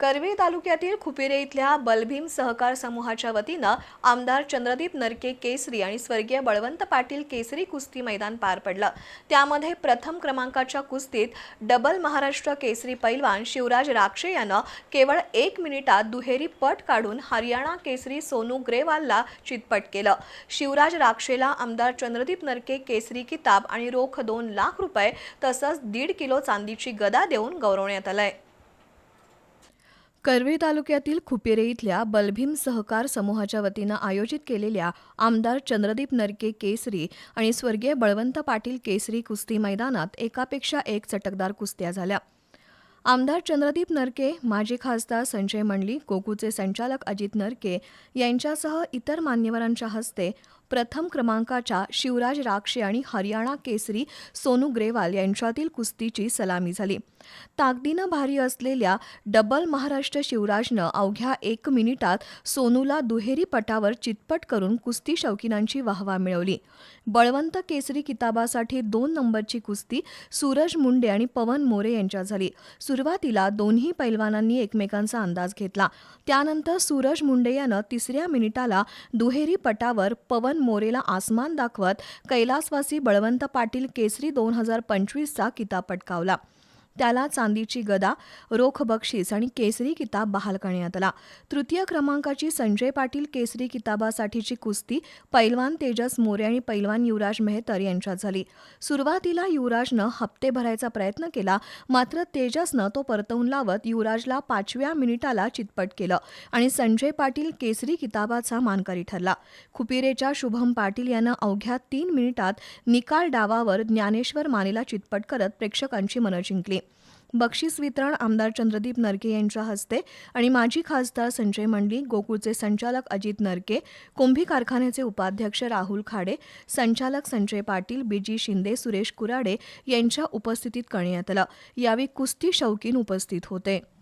करवी तालुक्यातील खुपिरे इथल्या बलभीम सहकार समूहाच्या वतीनं आमदार चंद्रदीप नरके केसरी आणि स्वर्गीय बळवंत पाटील केसरी कुस्ती मैदान पार पडलं. त्यामध्ये प्रथम क्रमांकाच्या कुस्तीत डबल महाराष्ट्र केसरी पैलवान शिवराज राक्षे यानं केवळ एक मिनिटात दुहेरी पट काढून हरियाणा केसरी सोनू ग्रेवालला चितपट केलं. शिवराज राक्षेला आमदार चंद्रदीप नरके केसरी किताब आणि रोख दोन लाख रुपये तसंच दीड किलो चांदीची गदा देऊन गौरवण्यात आलंय. कर्वे तालुक्यातील खुपेरे इथल्या बलभीम सहकार समूहाच्या वतीनं आयोजित केलेल्या आमदार चंद्रदीप नरके केसरी आणि स्वर्गीय बळवंत पाटील केसरी कुस्ती मैदानात एकापेक्षा एक चटकदार कुस्त्या झाल्या. आमदार चंद्रदीप नरके माजी खासदार संजय मंडली कोकूचे संचालक अजित नरके यांच्यासह इतर मान्यवरांच्या हस्ते प्रथम क्रमांकाच्या शिवराज राक्षे आणि हरियाणा केसरी सोनू ग्रेवाल यांच्यातील कुस्तीची सलामी झाली. ताकदीनं भारी असलेल्या डबल महाराष्ट्र शिवराजनं अवघ्या एक मिनिटात सोनूला दुहेरी पटावर चितपट करून कुस्ती शौकीनांची वाहवा मिळवली. बळवंत केसरी किताबासाठी दोन नंबरची कुस्ती सूरज मुंडे आणि पवन मोरे यांच्यात झाली. सुरुवातीला दोन्ही पैलवानांनी एकमेकांचा अंदाज घेतला. त्यानंतर सूरज मुंडे यानं तिसऱ्या मिनिटाला दुहेरी पटावर पवन मोरेला आसमान दाखवत कैलासवासी बळवंत पाटील केसरी दोन हजार पंचवीसचा किताब पटकावला. त्याला चांदीची गदा रोख बक्षीस आणि केसरी किताब बहाल करण्यात आला. तृतीय क्रमांकाची संजय पाटील केसरी किताबासाठीची कुस्ती पैलवान तेजस मोरे आणि पैलवान युवराज मेहतर यांच्यात झाली. सुरुवातीला युवराजनं हप्ते भरायचा प्रयत्न केला मात्र तेजसनं तो परतवून लावत युवराजला पाचव्या मिनिटाला चितपट केलं आणि संजय पाटील केसरी किताबाचा मानकरी ठरला. खुपिरेच्या शुभम पाटील यानं अवघ्या तीन मिनिटात निकाल डावावर ज्ञानेश्वर मानेला चितपट करत प्रेक्षकांची मनं जिंकली. बक्षीस वितरण आमदार चंद्रदीप नरके यांच्या हस्ते आणि माजी खासदार संजय मंडली गोकुळचे संचालक अजित नरके कुंभी कारखान्याचे उपाध्यक्ष राहुल खाडे संचालक संजय पाटील बीजी शिंदे सुरेश कुराडे यांच्या उपस्थितीत करण्यात आलं. यावेळी कुस्ती शौकीन उपस्थित होते.